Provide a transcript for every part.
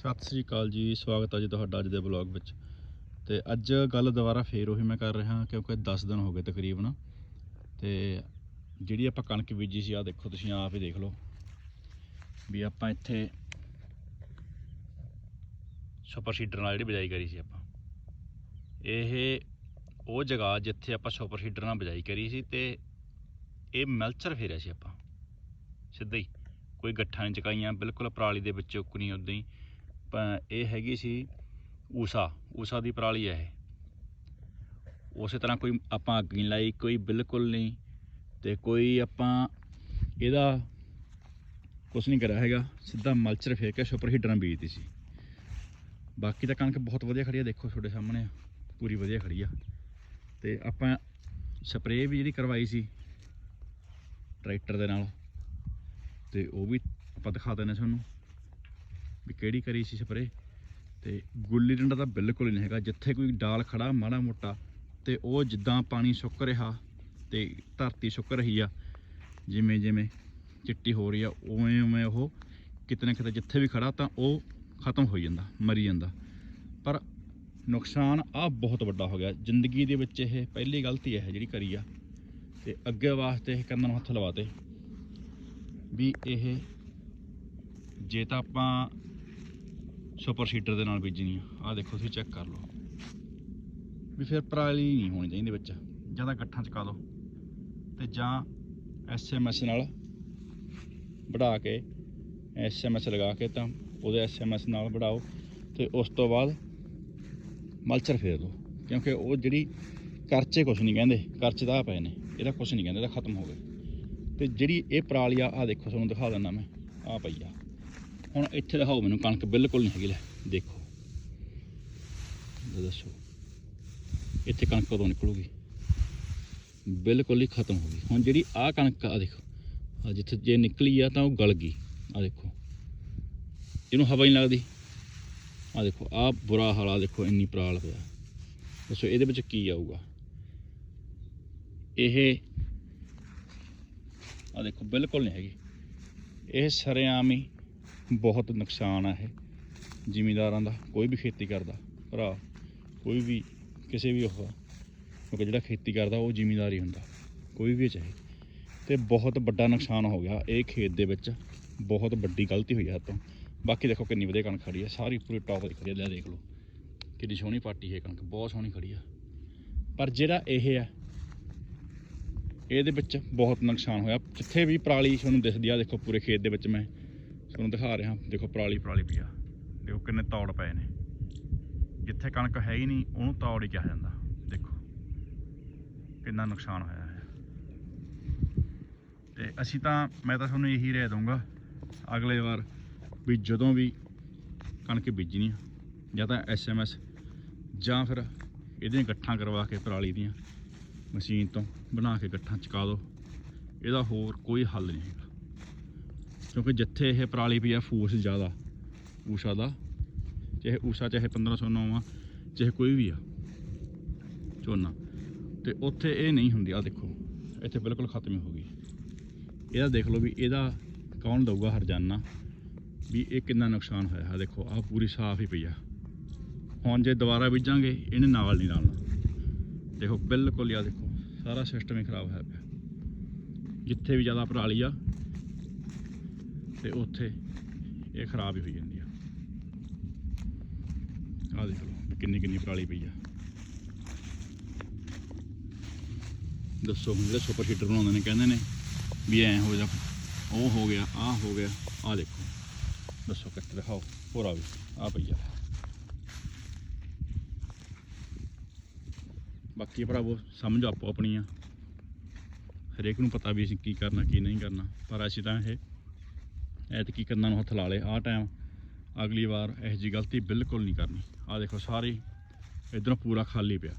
ਸਤਿ ਸ੍ਰੀ ਅਕਾਲ ਜੀ, ਸਵਾਗਤ ਹੈ ਜੀ ਤੁਹਾਡਾ ਅੱਜ ਦੇ ਵਲੌਗ ਵਿੱਚ। ਤੇ ਅੱਜ ਗੱਲ ਦੁਬਾਰਾ ਫੇਰ ਉਹੀ ਮੈਂ ਕਰ ਰਿਹਾ, ਕਿਉਂਕਿ 10 ਦਿਨ ਹੋ ਗਏ ਤਕਰੀਬਨ। ਤੇ ਜਿਹੜੀ ਆਪਾਂ ਕਣਕ ਬੀਜੀ ਸੀ ਆ ਦੇਖੋ ਤੁਸੀਂ ਆਪ ਹੀ ਦੇਖ ਲਓ। ਵੀ ਆਪਾਂ ਇੱਥੇ ਸੁਪਰ ਸੀਡਰ ਨਾਲ ਜਿਹੜੀ ਬਿਜਾਈ ਕਰੀ ਸੀ ਆਪਾਂ। ਇਹ ਉਹ ਜਗ੍ਹਾ ਜਿੱਥੇ ਆਪਾਂ ਸੁਪਰ ਸੀਡਰ ਨਾਲ ਬਿਜਾਈ ਕਰੀ ਸੀ ਤੇ ਇਹ ਮਲਚਰ ਫੇਰਿਆ ਸੀ ਆਪਾਂ। ਸਿੱਧਾ ਹੀ। ਕੋਈ ਗੱਠਾਂ ਨਹੀਂ ਚਕਾਈਆਂ, ਬਿਲਕੁਲ ਪਰਾਲੀ ਦੇ ਵਿੱਚ ਉਕਣੀ ਉਦਾਂ ਹੀ। ਇਹ ਹੈਗੀ ਸੀ ਊਸਾ ਊਸਾ ਦੀ ਪਰਾਲੀ ਹੈ ਇਹ। ਉਸੇ ਤਰ੍ਹਾਂ ਕੋਈ ਆਪਾਂ ਅੱਗ ਨਹੀਂ ਲਾਈ ਕੋਈ ਬਿਲਕੁਲ ਨਹੀਂ ਤੇ ਕੋਈ ਆਪਾਂ ਇਹਦਾ ਕੁਝ ਨਹੀਂ ਕਰਿਆ ਹੈਗਾ ਸਿੱਧਾ ਮਲਚਰ ਫੇਰ ਕੇ ਸੁਪਰ ਹੀਟਰਾਂ ਬੀਜਤੀ ਸੀ। ਬਾਕੀ ਤਾਂ ਕਣਕ ਬਹੁਤ ਵਧੀਆ ਖੜੀ ਆ ਦੇਖੋ ਤੁਹਾਡੇ ਸਾਹਮਣੇ ਆ, ਪੂਰੀ ਵਧੀਆ ਖੜੀ ਆ। ਤੇ ਆਪਾਂ ਸਪਰੇਅ ਵੀ ਜਿਹੜੀ ਕਰਵਾਈ ਸੀ ਟਰੈਕਟਰ ਦੇ ਨਾਲ ਤੇ ਉਹ ਵੀ ਆਪਾਂ ਦਿਖਾ ਦਿੰਦੇ ਤੁਹਾਨੂੰ। ਵੀ ਕਿਹੜੀ ਕਰੀ ਸੀ ਸਪਰੇ ਤੇ ਗੁੱਲੀ ਡੰਡਾ ਤਾਂ ਬਿਲਕੁਲ ਹੀ ਨਹੀਂ ਹੈਗਾ। ਜਿੱਥੇ ਕੋਈ ਡਾਲ ਖੜਾ ਮਾੜਾ ਮੋਟਾ, ਤੇ ਉਹ ਜਿੱਦਾਂ ਪਾਣੀ ਸੁੱਕ ਰਿਹਾ ਤੇ ਧਰਤੀ ਸੁੱਕ ਰਹੀ ਆ, ਜਿਵੇਂ ਜਿਵੇਂ ਚਿੱਟੀ ਹੋ ਰਹੀ ਆ, ਉਵੇਂ ਉਵੇਂ ਉਹ ਕਿਤੇ ਨਾ ਕਿਤੇ ਜਿੱਥੇ ਵੀ ਖੜਾ ਤਾਂ ਉਹ ਖਤਮ ਹੋ ਜਾਂਦਾ, ਮਰੀ ਜਾਂਦਾ। ਪਰ ਨੁਕਸਾਨ ਆ ਬਹੁਤ ਵੱਡਾ ਹੋ ਗਿਆ। ਜ਼ਿੰਦਗੀ ਦੇ ਵਿੱਚ ਇਹ ਪਹਿਲੀ ਗਲਤੀ ਹੈ ਜਿਹੜੀ ਕਰੀ ਆ, ਤੇ ਅੱਗੇ ਵਾਸਤੇ ਇਹ ਕੰਨਾਂ ਨੂੰ ਹੱਥ ਲਵਾਤੇ ਵੀ ਇਹ ਜੇ ਤਾਂ ਆਪਾਂ ਸੁਪਰ ਸੀਡਰ ਦੇ ਨਾਲ ਬੀਜਣੀ ਆ। ਆਹ ਦੇਖੋ, ਤੁਸੀਂ ਚੈੱਕ ਕਰ ਲਓ। ਵੀ ਫਿਰ ਪਰਾਲੀ ਨਹੀਂ ਹੋਣੀ ਚਾਹੀਦੀ ਵਿੱਚ। ਜਾਂ ਤਾਂ ਗੱਠਾਂ ਚਕਾ ਦਿਓ ਤੇ ਜਾਂ ਐਸਐਮਐਸ ਨਾਲ ਵੜਾ ਕੇ ਐਸਐਮਐਸ ਲਗਾ ਕੇ ਤਾਂ ਉਹਦੇ ਐਸਐਮਐਸ ਨਾਲ ਵੜਾਓ ਤੇ ਉਸ ਤੋਂ ਬਾਅਦ ਮਲਚਰ ਫੇਰ ਦਿਓ ਕਿਉਂਕਿ ਉਹ ਜਿਹੜੀ ਕਰਚੇ ਕੁਛ ਨਹੀਂ ਕਹਿੰਦੇ। ਕਰਚ ਦਾ ਆਹ ਪਏ ਨੇ। ਇਹਦਾ ਕੁਛ ਨਹੀਂ ਕਹਿੰਦੇ, ਇਹਦਾ ਖਤਮ ਹੋ ਗਿਆ। ਤੇ ਜਿਹੜੀ ਇਹ ਪਰਾਲੀ ਆ ਆ ਦੇਖੋ, ਤੁਹਾਨੂੰ ਦਿਖਾ ਦਿੰਦਾ ਮੈਂ। ਆ ਪਈ ਆ। ਹੁਣ ਇੱਥੇ ਦਿਖਾਓ ਮੈਨੂੰ, ਕਣਕ ਬਿਲਕੁਲ ਨਹੀਂ ਹੈਗੀ ਲੈ, ਦੇਖੋ। ਦੱਸੋ, ਇੱਥੇ ਕਣਕ ਕਦੋਂ ਨਿਕਲੂਗੀ? ਬਿਲਕੁਲ ਹੀ ਖਤਮ ਹੋ ਗਈ। ਹੁਣ ਜਿਹੜੀ ਆਹ ਕਣਕ ਆ ਦੇਖੋ ਆ ਜਿੱਥੇ ਜੇ ਨਿਕਲੀ ਆ ਤਾਂ ਉਹ ਗਲ ਗਈ। ਆ ਦੇਖੋ, ਇਹਨੂੰ ਹਵਾ ਹੀ ਨਹੀਂ ਲੱਗਦੀ। ਆ ਦੇਖੋ ਆ ਬੁਰਾ ਹਾਲ ਆ ਦੇਖੋ, ਇੰਨੀ ਪਰਾਲ ਪਿਆ। ਦੱਸੋ, ਇਹਦੇ ਵਿੱਚ ਕੀ ਆਊਗਾ? ਇਹ ਆ ਦੇਖੋ, ਬਿਲਕੁਲ ਨਹੀਂ ਹੈਗੀ। ਇਹ ਸਰੇਆਮ ਹੀ ਬਹੁਤ ਨੁਕਸਾਨ ਆ ਇਹ। ਜ਼ਿਮੀਂਦਾਰਾਂ ਦਾ ਕੋਈ ਵੀ ਖੇਤੀ ਕਰਦਾ, ਭਰਾ, ਕੋਈ ਵੀ ਕਿਸੇ ਵੀ ਉਹ, ਕਿਉਂਕਿ ਜਿਹੜਾ ਖੇਤੀ ਕਰਦਾ ਉਹ ਜ਼ਿਮੀਂਦਾਰ ਹੀ ਹੁੰਦਾ, ਕੋਈ ਵੀ ਚਾਹੇ। ਤੇ ਬਹੁਤ ਵੱਡਾ ਨੁਕਸਾਨ ਹੋ ਗਿਆ ਇਹ ਖੇਤ ਦੇ ਵਿੱਚ। ਬਹੁਤ ਵੱਡੀ ਗਲਤੀ ਹੋਈ ਆ ਤੋਂ। ਬਾਕੀ ਦੇਖੋ ਕਿੰਨੀ ਵਧੀਆ ਕਣਕ ਖੜੀ ਆ, ਸਾਰੀ ਪੂਰੀ ਟੌਪ ਦੀ ਖੜੀ ਆ, ਲੈ ਦੇਖ ਲਓ। ਕਿੰਨੀ ਸੋਹਣੀ ਪਾਟੀ ਹੈ ਕਣਕ, ਬਹੁਤ ਸੋਹਣੀ ਖੜੀ ਆ। ਪਰ ਜਿਹੜਾ ਇਹ ਆ, ਇਹਦੇ ਵਿੱਚ ਬਹੁਤ ਨੁਕਸਾਨ ਹੋਇਆ। ਜਿੱਥੇ ਵੀ ਪਰਾਲੀ ਤੁਹਾਨੂੰ ਦਿਸਦੀ ਆ, ਦੇਖੋ ਪੂਰੇ ਖੇਤ ਦੇ ਵਿੱਚ ਮੈਂ ਤੁਹਾਨੂੰ ਦਿਖਾ ਰਿਹਾ। ਦੇਖੋ, ਪਰਾਲੀ ਪਰਾਲੀ ਪਈ ਆ। ਦੇਖੋ ਕਿੰਨੇ ਤੌੜ ਪਏ ਨੇ। ਜਿੱਥੇ ਕਣਕ ਹੈ ਹੀ ਨਹੀਂ, ਉਹਨੂੰ ਤੌੜ ਹੀ ਕਿਹਾ ਜਾਂਦਾ। ਦੇਖੋ, ਕਿੰਨਾ ਨੁਕਸਾਨ ਹੋਇਆ ਹੈ। ਤੇ ਅਸੀਂ ਤਾਂ, ਮੈਂ ਤਾਂ ਤੁਹਾਨੂੰ ਇਹੀ ਰਹਿ ਦਊਂਗਾ, ਅਗਲੇ ਵਾਰ ਵੀ ਜਦੋਂ ਵੀ ਕਣਕ ਬੀਜਣੀ ਜਾਂ ਤਾਂ ਐਸਐਮਐਸ ਜਾਂ ਫਿਰ ਇਹਦੀਆਂ ਗੱਠਾਂ ਕਰਵਾ ਕੇ ਪਰਾਲੀ ਦੀਆਂ ਮਸ਼ੀਨ ਤੋਂ ਬਣਾ ਕੇ ਗੱਠਾਂ ਚਕਾ ਦਿਓ। ਇਹਦਾ ਹੋਰ ਕੋਈ ਹੱਲ ਨਹੀਂ ਹੈਗਾ। ਕਿਉਂਕਿ ਜਿੱਥੇ ਇਹ ਪਰਾਲੀ ਪਈ ਆ ਫੋਰਸ ਜ਼ਿਆਦਾ, ਊਸ਼ਾ ਦਾ, ਚਾਹੇ ਊਸ਼ਾ, ਚਾਹੇ 1509 ਆ, ਚਾਹੇ ਕੋਈ ਵੀ ਆ, ਝੋਨਾ। ਤੇ ਉੱਥੇ ਇਹ ਨਹੀਂ ਹੁੰਦੀ ਆ ਦੇਖੋ, ਇੱਥੇ ਬਿਲਕੁਲ ਖਤਮ ਹੀ ਹੋ ਗਈ। ਇਹਦਾ ਦੇਖ ਲਓ ਵੀ ਇਹਦਾ ਕੌਣ ਦਊਗਾ ਹਰਜਾਨਾ, ਵੀ ਇਹ ਕਿੰਨਾ ਨੁਕਸਾਨ ਹੋਇਆ। ਹੈ ਦੇਖੋ, ਆਹ ਪੂਰੀ ਸਾਫ਼ ਹੀ ਪਈ ਆ। ਹੁਣ ਜੇ ਦੁਬਾਰਾ ਬੀਜਾਂਗੇ, ਇਹਨੇ ਨਾਲ ਨਹੀਂ ਰਲਣਾ ਦੇਖੋ, ਬਿਲਕੁਲ ਹੀ ਆ ਦੇਖੋ, ਸਾਰਾ ਸਿਸਟਮ ਹੀ ਖਰਾਬ ਹੋਇਆ ਪਿਆ। ਜਿੱਥੇ ਵੀ ਜ਼ਿਆਦਾ ਪਰਾਲੀ ਆ ਤੇ ਉੱਥੇ ਇਹ ਖਰਾਬ ਹੀ ਹੋਈ ਜਾਂਦੀ ਆ। ਆ ਦੇਖ ਲਓ ਕਿੰਨੀ ਕਿੰਨੀ ਪਰਾਲੀ ਪਈ ਆ। ਦੱਸੋ ਜਿਹੜੇ ਸੁਪਰ ਹੀਟਰ ਬਣਾਉਂਦੇ ਨੇ, ਕਹਿੰਦੇ ਨੇ ਵੀ ਐ ਹੋ ਜਾ, ਉਹ ਹੋ ਗਿਆ ਆ ਹੋ ਗਿਆ ਆ ਦੇਖੋ। ਦੱਸੋ ਕੱਟ ਦਿਖਾਓ, ਪੂਰਾ ਵੀ ਆ ਪਈ ਆ। ਬਾਕੀ ਭਰਾਵੋ, ਸਮਝ ਆਪੋ ਆਪਣੀ ਆ। ਹਰੇਕ ਨੂੰ ਪਤਾ ਵੀ ਅਸੀਂ ਕੀ ਕਰਨਾ, ਕੀ ਨਹੀਂ ਕਰਨਾ, ਪਰ ਅਸੀਂ ਤਾਂ ਇਹ ਐਤਕੀ ਕੰਨਾਂ ਨੂੰ ਹੱਥ ਲਾ ਲਏ, ਆਹ ਟਾਈਮ ਅਗਲੀ ਵਾਰ ਇਹੋ ਜਿਹੀ ਗਲਤੀ ਬਿਲਕੁਲ ਨਹੀਂ ਕਰਨੀ। ਆਹ ਦੇਖੋ, ਸਾਰੀ ਇਧਰੋਂ ਪੂਰਾ ਖਾਲੀ ਪਿਆ।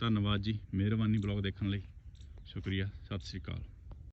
ਧੰਨਵਾਦ ਜੀ, ਮਿਹਰਬਾਨੀ ਬਲੌਗ ਦੇਖਣ ਲਈ। ਸ਼ੁਕਰੀਆ, ਸਤਿ ਸ੍ਰੀ ਅਕਾਲ।